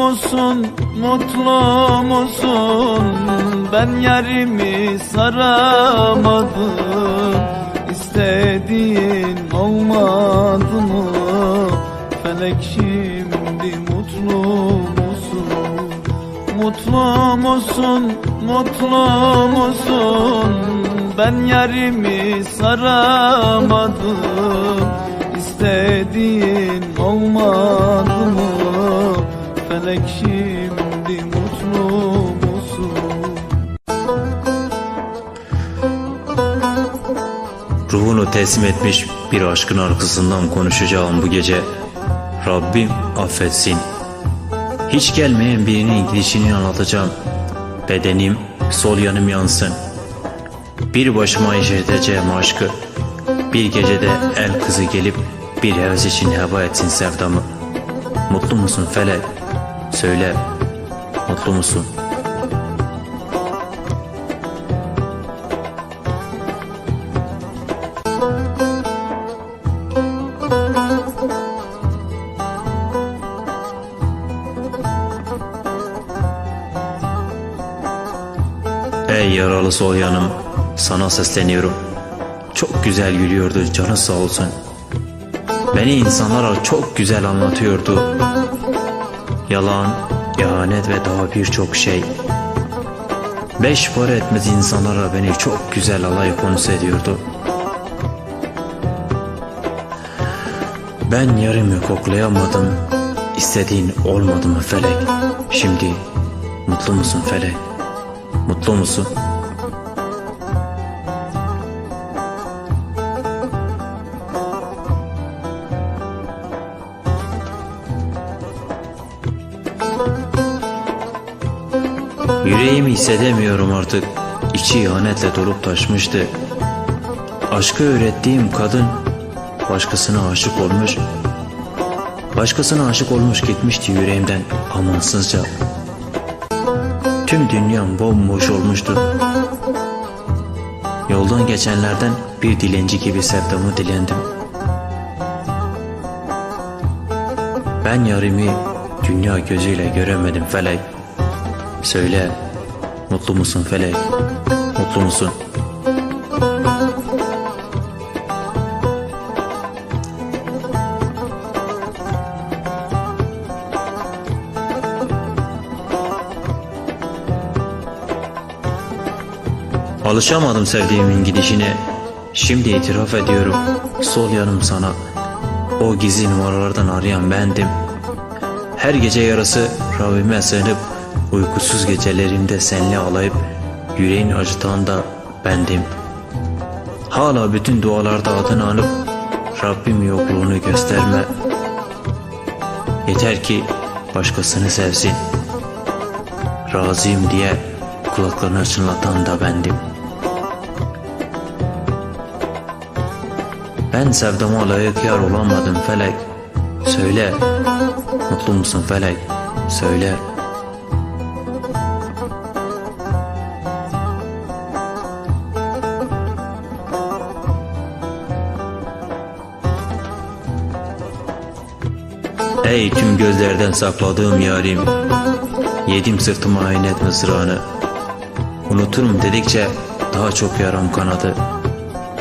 musun, mutlu musun? Ben yerimi saramadım İstediğin olmadı mı? Felek şimdi mutlu musun? Mutlu musun, mutlu musun? Ben yerimi saramadım İstediğin olmadı? Felek şimdi mutlu? Ruhunu teslim etmiş bir aşkın arkasından konuşacağım bu gece. Rabbim affetsin. Hiç gelmeyen birinin gidişini anlatacağım. Bedenim, sol yanım yansın. Bir başıma yeşerteceğim aşkı. Bir gecede el kızı gelip bir heves için heba etsin sevdamı. Mutlu musun felek? Söyle, mutlu musun? Ey yaralı sol yanım, sana sesleniyorum. Çok güzel gülüyordu, canı sağ olsun. Beni insanlara çok güzel anlatıyordu. Yalan, ihanet ve daha birçok şey. Beş para etmez insanlara beni çok güzel alay konusu ediyordu. Ben yarımı koklayamadım. İstediğin olmadı mı felek? Şimdi mutlu musun felek? Mutlu musun? Yüreğimi hissedemiyorum artık. İçi ihanetle dolup taşmıştı. Aşkı öğrettiğim kadın başkasına aşık olmuş. Başkasına aşık olmuş gitmişti yüreğimden amansızca. Tüm dünyam bomboş olmuştu. Yoldan geçenlerden bir dilenci gibi sevdamı dilendim. Ben yarimi dünya gözüyle göremedim felek. Söyle, mutlu musun felek? Mutlu musun? Alışamadım sevdiğimin gidişine. Şimdi itiraf ediyorum. Sol yanım sana. O gizli numaralardan arayan bendim. Her gece yarısı Rabbime sığınıp uykusuz gecelerimde senle alayıp yüreğin acıtan da bendim. Hala bütün dualarda adını anıp Rabbim yokluğunu gösterme. Yeter ki başkasını sevsin. Razıyım diye kulaklarını çınlatan da bendim. Ben sevdama layık yar olamadım felek. Söyle, mutlu musun felek? Söyle. Ey tüm gözlerden sakladığım yarim Yedim sırtıma aynet mızrağını. Unuturum dedikçe daha çok yaram kanadı.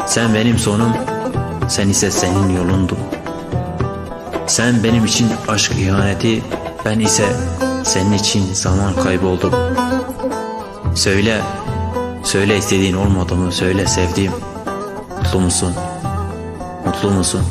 Sen benim sonum Sen ise senin yolundun Sen benim için aşk ihaneti Ben ise senin için zaman kayboldum. Söyle Söyle istediğin olmadı mı söyle sevdiğim. Mutlu musun? Mutlu musun?